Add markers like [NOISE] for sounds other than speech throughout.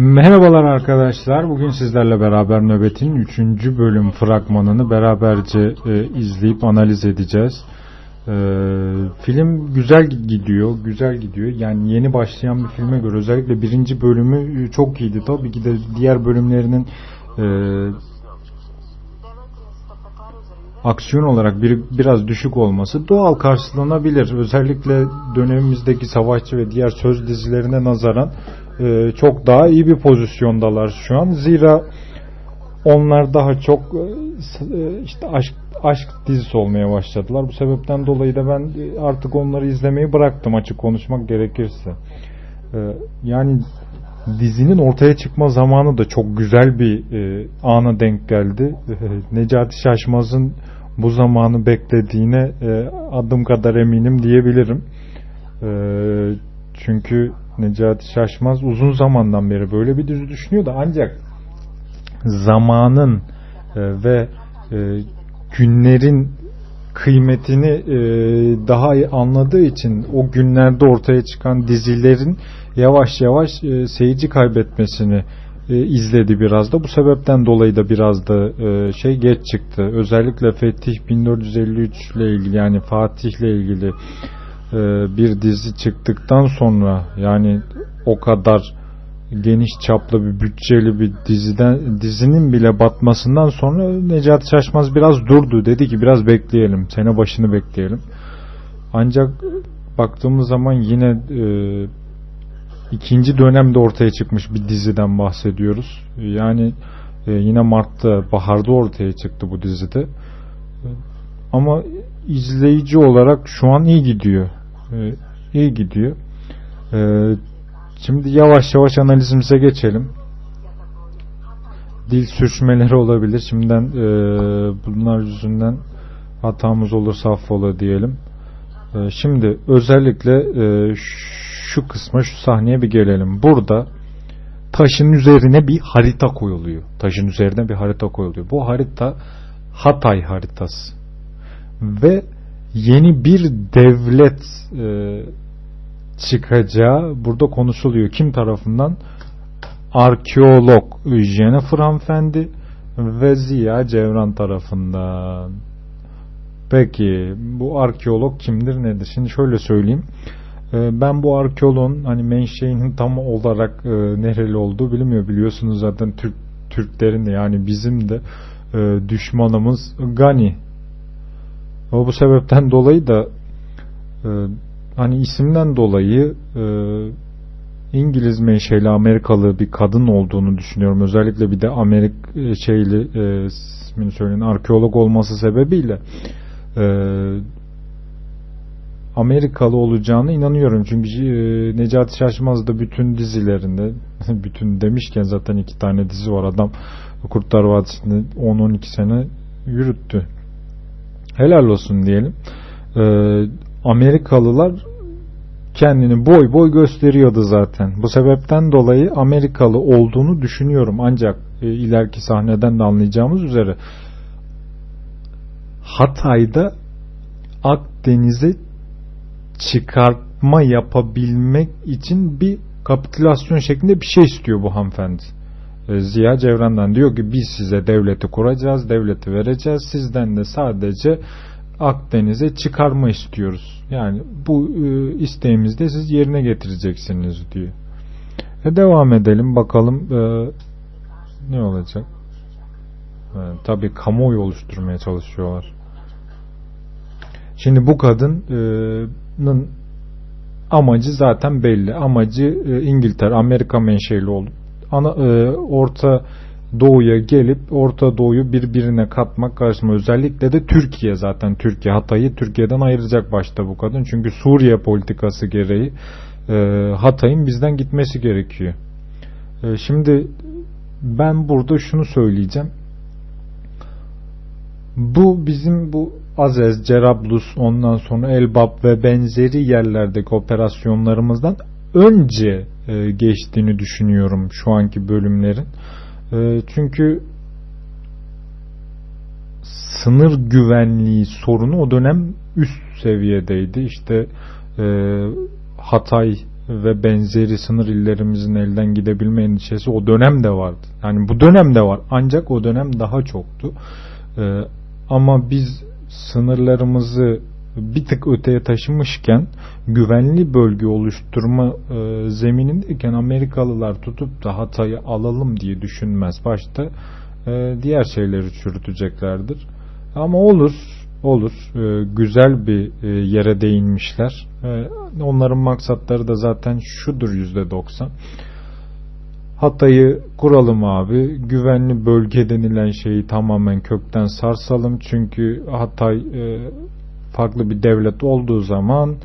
Merhabalar arkadaşlar. Bugün sizlerle beraber Nöbet'in 3. bölüm fragmanını beraberce e, izleyip analiz edeceğiz. E, film güzel gidiyor, güzel gidiyor. Yani yeni başlayan bir filme göre özellikle birinci bölümü e, çok iyiydi. Tabii ki de diğer bölümlerinin e, aksiyon olarak bir, biraz düşük olması doğal karşılanabilir. Özellikle dönemimizdeki savaşçı ve diğer söz dizilerine nazaran e, çok daha iyi bir pozisyondalar şu an. Zira onlar daha çok e, işte aşk aşk dizisi olmaya başladılar. Bu sebepten dolayı da ben artık onları izlemeyi bıraktım açık konuşmak gerekirse. E, yani dizinin ortaya çıkma zamanı da çok güzel bir e, ana denk geldi. E, [LAUGHS] Necati Şaşmaz'ın bu zamanı beklediğine e, adım kadar eminim diyebilirim. E, çünkü Necati Şaşmaz uzun zamandan beri böyle bir dizi düşünüyordu ancak zamanın e, ve e, günlerin kıymetini e, daha iyi anladığı için o günlerde ortaya çıkan dizilerin yavaş yavaş e, seyirci kaybetmesini e, izledi biraz da. Bu sebepten dolayı da biraz da e, şey geç çıktı. Özellikle Fetih 1453 ile ilgili yani Fatih ile ilgili bir dizi çıktıktan sonra yani o kadar geniş çaplı bir bütçeli bir diziden dizinin bile batmasından sonra Necati Şaşmaz biraz durdu. Dedi ki biraz bekleyelim. Sene başını bekleyelim. Ancak baktığımız zaman yine e, ikinci dönemde ortaya çıkmış bir diziden bahsediyoruz. Yani e, yine Mart'ta, baharda ortaya çıktı bu dizide. Ama izleyici olarak şu an iyi gidiyor. E, iyi gidiyor. E, şimdi yavaş yavaş analizimize geçelim. Dil sürçmeleri olabilir. Şimdiden e, bunlar yüzünden hatamız olursa affola diyelim. E, şimdi özellikle e, şu kısma şu sahneye bir gelelim. Burada taşın üzerine bir harita koyuluyor. Taşın üzerine bir harita koyuluyor. Bu harita Hatay haritası. Ve yeni bir devlet e, çıkacağı burada konuşuluyor. Kim tarafından? Arkeolog Jennifer hanımefendi ve Ziya Cevran tarafından. Peki bu arkeolog kimdir nedir? Şimdi şöyle söyleyeyim. Ben bu arkeoloğun hani menşeinin tam olarak e, nereli olduğu bilinmiyor. Biliyorsunuz zaten Türk Türklerin de yani bizim de e, düşmanımız Gani. O bu sebepten dolayı da e, hani isimden dolayı e, İngiliz menşeli Amerikalı bir kadın olduğunu düşünüyorum. Özellikle bir de Amerik e, şeyli e, ismini söyleyin arkeolog olması sebebiyle e, Amerikalı olacağına inanıyorum. Çünkü e, Necati Şaşmaz da bütün dizilerinde [LAUGHS] bütün demişken zaten iki tane dizi var. Adam Kurtlar Vadisi'nde 10-12 sene yürüttü. Helal olsun diyelim. E, Amerikalılar kendini boy boy gösteriyordu zaten. Bu sebepten dolayı Amerikalı olduğunu düşünüyorum. Ancak e, ileriki sahneden de anlayacağımız üzere Hatay'da Akdeniz'e çıkartma yapabilmek için bir kapitülasyon şeklinde bir şey istiyor bu hanımefendi. Ziya Cevran'dan diyor ki biz size devleti kuracağız, devleti vereceğiz. Sizden de sadece Akdeniz'e çıkarma istiyoruz. Yani bu e, isteğimizde siz yerine getireceksiniz diyor. E devam edelim bakalım e, ne olacak. E, tabii kamuoyu oluşturmaya çalışıyorlar. Şimdi bu kadının amacı zaten belli. Amacı e, İngiltere, Amerika menşeli oldu. Ana, e, Orta Doğu'ya gelip Orta Doğu'yu birbirine katmak karşısında özellikle de Türkiye zaten Türkiye Hatay'ı Türkiye'den ayıracak başta bu kadın. Çünkü Suriye politikası gereği e, Hatay'ın bizden gitmesi gerekiyor. şimdi ben burada şunu söyleyeceğim. Bu bizim bu Azez, Cerablus, ondan sonra Elbap ve benzeri yerlerdeki operasyonlarımızdan önce e, geçtiğini düşünüyorum şu anki bölümlerin. E, çünkü sınır güvenliği sorunu o dönem üst seviyedeydi. İşte e, Hatay ve benzeri sınır illerimizin elden gidebilme endişesi o dönem de vardı. Yani bu dönem de var ancak o dönem daha çoktu. Ama biz sınırlarımızı bir tık öteye taşımışken güvenli bölge oluşturma e, zeminindeyken Amerikalılar tutup da Hatay'ı alalım diye düşünmez. Başta e, diğer şeyleri çürüteceklerdir. Ama olur, olur. E, güzel bir e, yere değinmişler. E, onların maksatları da zaten şudur yüzde doksan. Hatay'ı kuralım abi. Güvenli bölge denilen şeyi tamamen kökten sarsalım. Çünkü Hatay e, farklı bir devlet olduğu zaman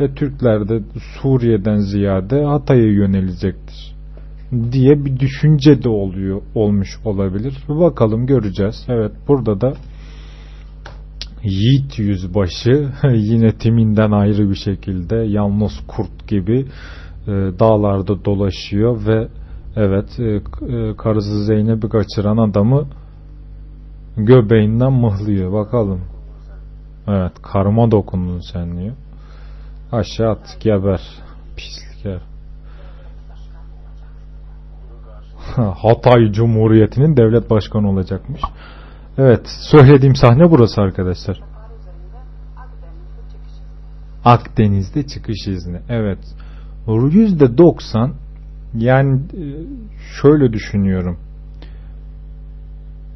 e, Türkler de Suriye'den ziyade Hatay'a yönelecektir diye bir düşünce de oluyor olmuş olabilir. Bakalım göreceğiz. Evet burada da Yiğit Yüzbaşı [LAUGHS] yine timinden ayrı bir şekilde yalnız kurt gibi e, dağlarda dolaşıyor ve evet e, e, karısı Zeynep'i kaçıran adamı göbeğinden mıhlıyor. Bakalım. Evet karıma dokundun sen diyor. Aşağı at geber. Pislik herif. [LAUGHS] Hatay Cumhuriyeti'nin devlet başkanı olacakmış. Evet söylediğim sahne burası arkadaşlar. Akdeniz'de çıkış izni. Evet. %90 yani e, şöyle düşünüyorum.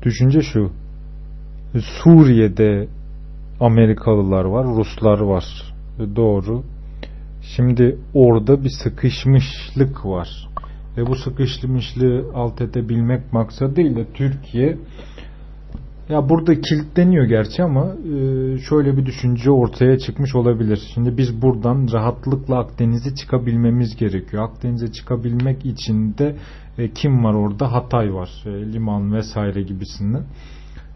Düşünce şu. Suriye'de Amerikalılar var, Ruslar var. Doğru. Şimdi orada bir sıkışmışlık var. Ve bu sıkışmışlığı alt edebilmek maksadıyla Türkiye ya burada kilitleniyor gerçi ama e, şöyle bir düşünce ortaya çıkmış olabilir. Şimdi biz buradan rahatlıkla Akdeniz'e çıkabilmemiz gerekiyor. Akdeniz'e çıkabilmek için de e, kim var orada? Hatay var. E, liman vesaire gibisinden.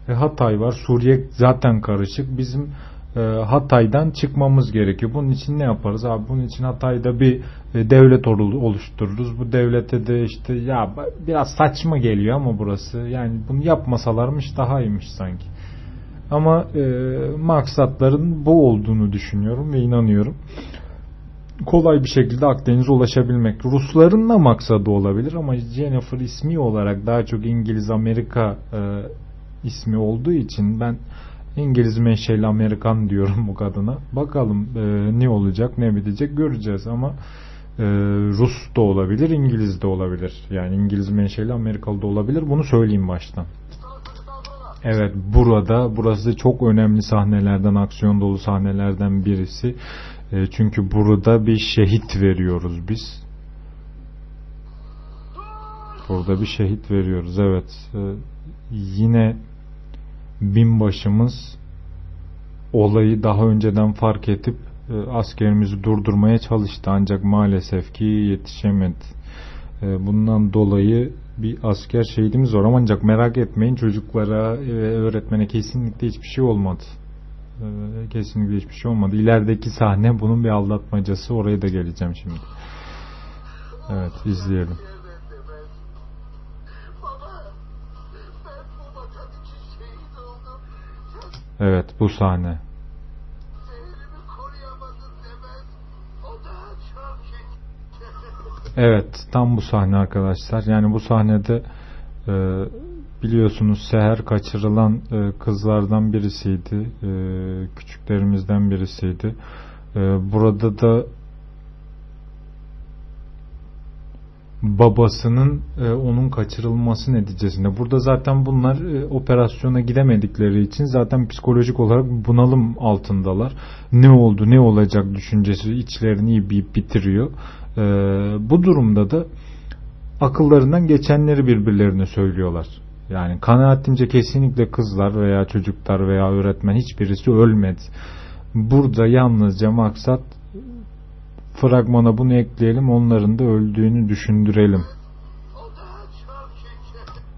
Hatay var. Suriye zaten karışık. Bizim e, Hatay'dan çıkmamız gerekiyor. Bunun için ne yaparız abi? Bunun için Hatay'da bir e, devlet oluştururuz. Bu devlete de işte ya biraz saçma geliyor ama burası. Yani bunu yapmasalarmış daha iyiymiş sanki. Ama e, maksatların bu olduğunu düşünüyorum ve inanıyorum. Kolay bir şekilde Akdeniz'e ulaşabilmek. Rusların da maksadı olabilir ama Jennifer ismi olarak daha çok İngiliz Amerika e, ismi olduğu için ben İngiliz menşeli Amerikan diyorum bu kadına. Bakalım e, ne olacak ne bitecek göreceğiz ama e, Rus da olabilir İngiliz de olabilir. Yani İngiliz menşeli Amerikalı da olabilir. Bunu söyleyeyim baştan. Evet burada burası çok önemli sahnelerden aksiyon dolu sahnelerden birisi. E, çünkü burada bir şehit veriyoruz biz. Burada bir şehit veriyoruz. Evet. E, yine binbaşımız olayı daha önceden fark edip e, askerimizi durdurmaya çalıştı ancak maalesef ki yetişemedi. E, bundan dolayı bir asker şehidimiz var ancak merak etmeyin çocuklara ve öğretmene kesinlikle hiçbir şey olmadı. E, kesinlikle hiçbir şey olmadı. İlerideki sahne bunun bir aldatmacası oraya da geleceğim şimdi. Evet izleyelim. Evet bu sahne. Evet tam bu sahne arkadaşlar. Yani bu sahnede e, biliyorsunuz Seher kaçırılan e, kızlardan birisiydi. E, küçüklerimizden birisiydi. E, burada da babasının e, onun kaçırılması neticesinde. Burada zaten bunlar e, operasyona gidemedikleri için zaten psikolojik olarak bunalım altındalar. Ne oldu, ne olacak düşüncesi içlerini yiyip bitiriyor. E, bu durumda da akıllarından geçenleri birbirlerine söylüyorlar. Yani kanaatimce kesinlikle kızlar veya çocuklar veya öğretmen hiçbirisi ölmedi. Burada yalnızca maksat fragmana bunu ekleyelim onların da öldüğünü düşündürelim.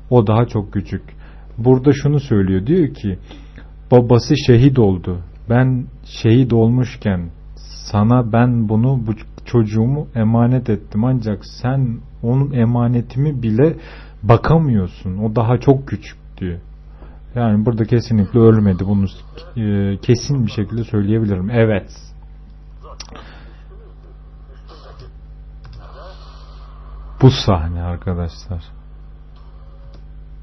O daha çok küçük. Burada şunu söylüyor diyor ki babası şehit oldu. Ben şehit olmuşken sana ben bunu bu çocuğumu emanet ettim ancak sen onun emanetimi bile bakamıyorsun. O daha çok küçük diyor. Yani burada kesinlikle ölmedi. Bunu e, kesin bir şekilde söyleyebilirim. Evet. Bu sahne arkadaşlar.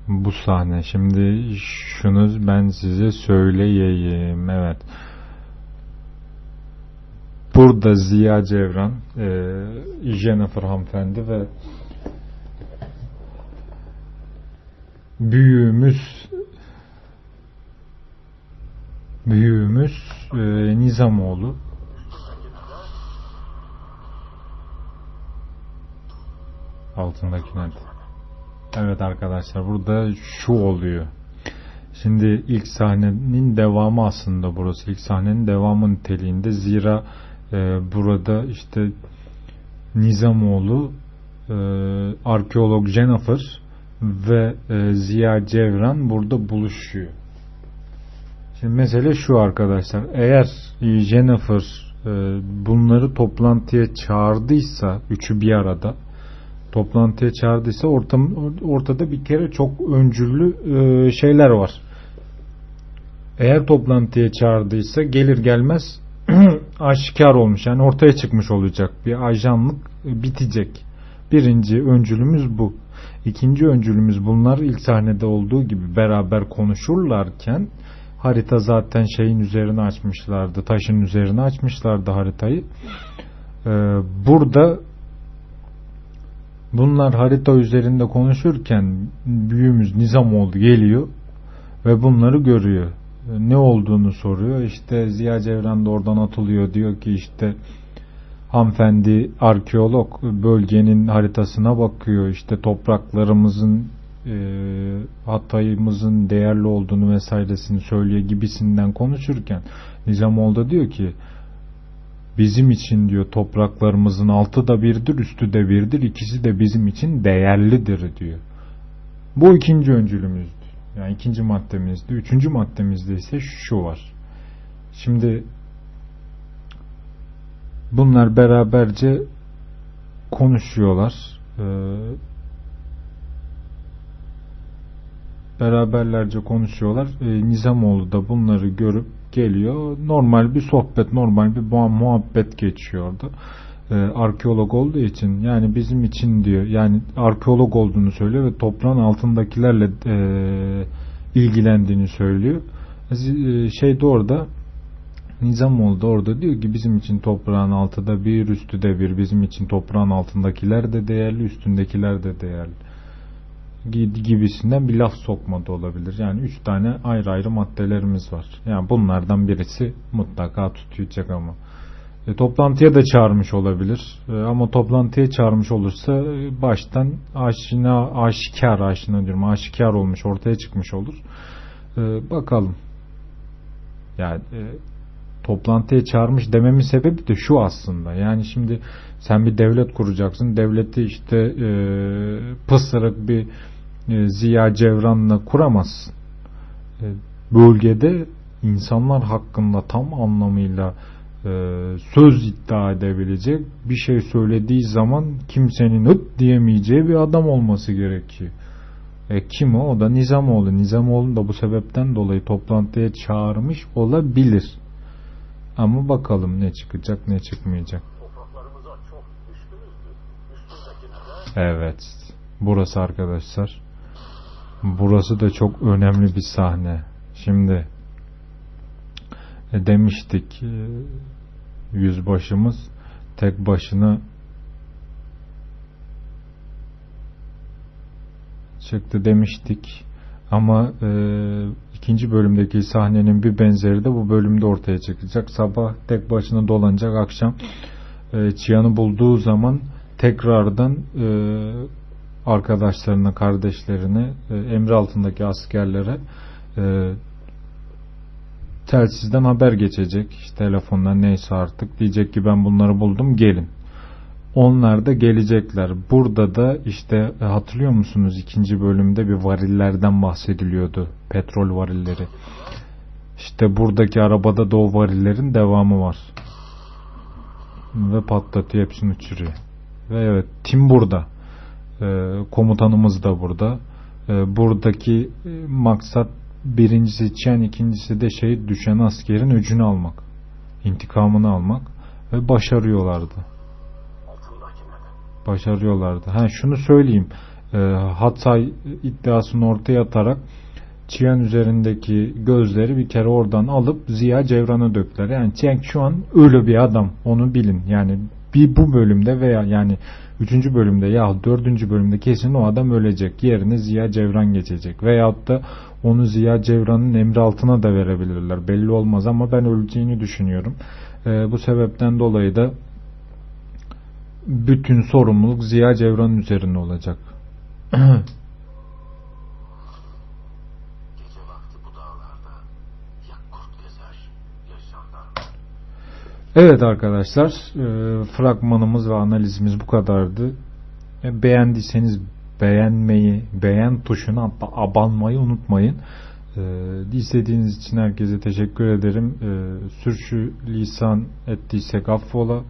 Bu sahne. Şimdi şunu ben size söyleyeyim. Evet. Burada Ziya Cevran, e, Jennifer hanımefendi ve büyüğümüz büyüğümüz e, Nizamoğlu altındaki net. Evet arkadaşlar burada şu oluyor. Şimdi ilk sahnenin devamı aslında burası. İlk sahnenin devamı niteliğinde. Zira e, burada işte Nizamoğlu, e, arkeolog Jennifer ve e, Ziya Cevran burada buluşuyor. Şimdi mesele şu arkadaşlar. Eğer Jennifer e, bunları toplantıya çağırdıysa, üçü bir arada toplantıya çağırdıysa ortam, ortada bir kere çok öncüllü e, şeyler var. Eğer toplantıya çağırdıysa gelir gelmez [CLEARS THROAT] aşikar olmuş. Yani ortaya çıkmış olacak. Bir ajanlık bitecek. Birinci öncülümüz bu. İkinci öncülümüz bunlar ilk sahnede olduğu gibi beraber konuşurlarken harita zaten şeyin üzerine açmışlardı. Taşın üzerine açmışlardı haritayı. Ee, burada bunlar harita üzerinde konuşurken büyüğümüz Nizamoğlu geliyor ve bunları görüyor. Ne olduğunu soruyor. İşte Ziya Cevran da oradan atılıyor. Diyor ki işte hanımefendi arkeolog bölgenin haritasına bakıyor. İşte topraklarımızın e, Hatay'ımızın değerli olduğunu vesairesini söylüyor gibisinden konuşurken Nizamoğlu da diyor ki bizim için diyor topraklarımızın altı da birdir üstü de birdir ikisi de bizim için değerlidir diyor. Bu ikinci öncülümüzdü. Yani ikinci maddemizde. Üçüncü maddemizde ise şu var. Şimdi bunlar beraberce konuşuyorlar. Ee, beraberlerce konuşuyorlar. E, Nizamoğlu da bunları görüp geliyor. Normal bir sohbet, normal bir muhabbet geçiyordu. E, arkeolog olduğu için yani bizim için diyor yani arkeolog olduğunu söylüyor ve toprağın altındakilerle e, ilgilendiğini söylüyor. E, şey de orada Nizamoğlu da orada diyor ki bizim için toprağın altıda bir üstü de bir bizim için toprağın altındakiler de değerli üstündekiler de değerli gibisinden bir laf sokma da olabilir. Yani üç tane ayrı ayrı maddelerimiz var. Yani bunlardan birisi mutlaka tutacak ama. E, toplantıya da çağırmış olabilir. E, ama toplantıya çağırmış olursa e, baştan aşina, aşikar, aşina diyorum, aşikar olmuş, ortaya çıkmış olur. E, bakalım. Yani e, toplantıya çağırmış dememin sebebi de şu aslında. Yani şimdi sen bir devlet kuracaksın. Devleti işte e, pısırık bir Ziya Cevran'la kuramazsın. E, bölgede insanlar hakkında tam anlamıyla e, söz iddia edebilecek bir şey söylediği zaman kimsenin öt diyemeyeceği bir adam olması gerekiyor. E, kim o? O da Nizamoğlu. Nizamoğlu da bu sebepten dolayı toplantıya çağırmış olabilir. Ama bakalım ne çıkacak ne çıkmayacak. Evet. Burası arkadaşlar. Burası da çok önemli bir sahne. Şimdi e, demiştik e, yüzbaşımız tek başına çıktı demiştik. Ama e, ikinci bölümdeki sahnenin bir benzeri de bu bölümde ortaya çıkacak. Sabah tek başına dolanacak, akşam e, Çiyan'ı bulduğu zaman tekrardan e, arkadaşlarına, kardeşlerine, e, emri altındaki askerlere e, telsizden haber geçecek. İşte telefondan neyse artık diyecek ki ben bunları buldum gelin. Onlar da gelecekler. Burada da işte e, hatırlıyor musunuz ikinci bölümde bir varillerden bahsediliyordu. Petrol varilleri. İşte buradaki arabada da o varillerin devamı var. Ve patlatıyor hepsini uçuruyor. Ve evet Tim burada. Ee, komutanımız da burada. Ee, buradaki e, maksat birincisi Çen, ikincisi de şehit düşen askerin öcünü almak. intikamını almak ve başarıyorlardı. başarıyorlardı. Ha şunu söyleyeyim. E, Hatay iddiasını ortaya atarak Çiyan üzerindeki gözleri bir kere oradan alıp Ziya Cevran'a döktüler. Yani Çiyan şu an öyle bir adam. Onu bilin. Yani bir bu bölümde veya yani 3. bölümde ya 4. bölümde kesin o adam ölecek. Yerine Ziya Cevran geçecek. Veyahut da onu Ziya Cevran'ın emri altına da verebilirler. Belli olmaz ama ben öleceğini düşünüyorum. Ee, bu sebepten dolayı da bütün sorumluluk Ziya Cevran'ın üzerine olacak. [CLEARS THROAT] Gece vakti bu dağlarda ya kurt gezer ya jandarma. Evet arkadaşlar, e, fragmanımız ve analizimiz bu kadardı. E, beğendiyseniz beğenmeyi, beğen tuşuna abanmayı unutmayın. E, izlediğiniz için herkese teşekkür ederim. E, sürçü lisan ettiysek affola.